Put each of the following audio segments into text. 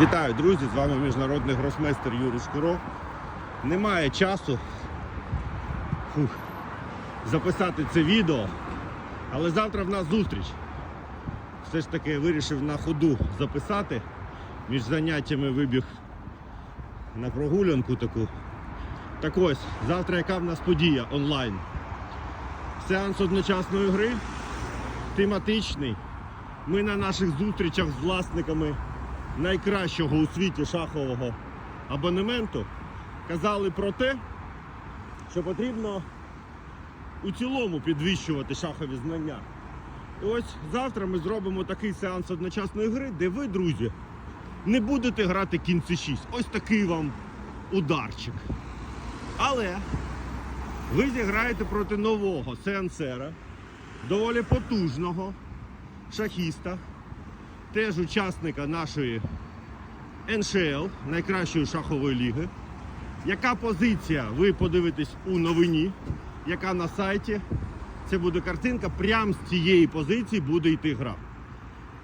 Вітаю, друзі! З вами міжнародний гросмейстер Юрій Шкуро. Немає часу фух, записати це відео, але завтра в нас зустріч. Все ж таки вирішив на ходу записати. Між заняттями вибіг на прогулянку таку. Так ось, завтра яка в нас подія онлайн? Сеанс одночасної гри, тематичний. Ми на наших зустрічах з власниками найкращого у світі шахового абонементу казали про те, що потрібно у цілому підвищувати шахові знання. І ось завтра ми зробимо такий сеанс одночасної гри, де ви, друзі, не будете грати кінці 6. Ось такий вам ударчик. Але ви зіграєте проти нового сеансера, доволі потужного шахіста, теж учасника нашої НШЛ, найкращої шахової ліги. Яка позиція? Ви подивитесь у новині, яка на сайті. Це буде картинка, прямо з цієї позиції буде йти гра.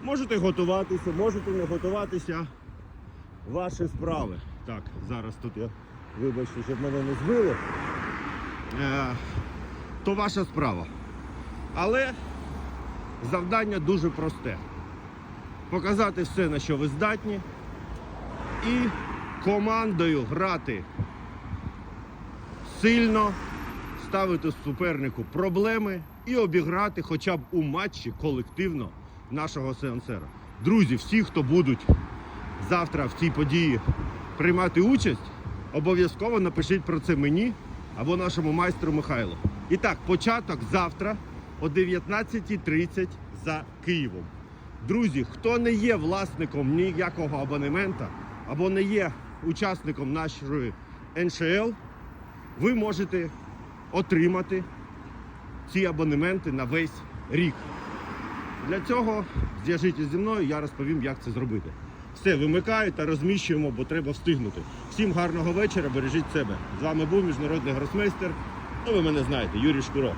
Можете готуватися, можете не готуватися. Ваші справи. Так, зараз тут я, вибачте, щоб мене не збили. Е, то ваша справа. Але завдання дуже просте. Показати все, на що ви здатні, і командою грати сильно, ставити супернику проблеми і обіграти хоча б у матчі колективно нашого сеансера. Друзі, всі, хто будуть завтра в цій події приймати участь, обов'язково напишіть про це мені або нашому майстру Михайлу. І так, початок завтра о 19.30 за Києвом. Друзі, хто не є власником ніякого абонемента або не є учасником нашої НШЛ, ви можете отримати ці абонементи на весь рік. Для цього зв'яжіться зі мною, я розповім, як це зробити. Все, вимикаю та розміщуємо, бо треба встигнути. Всім гарного вечора, бережіть себе. З вами був міжнародний гросмейстер. Ну, ви мене знаєте, Юрій Шкуро.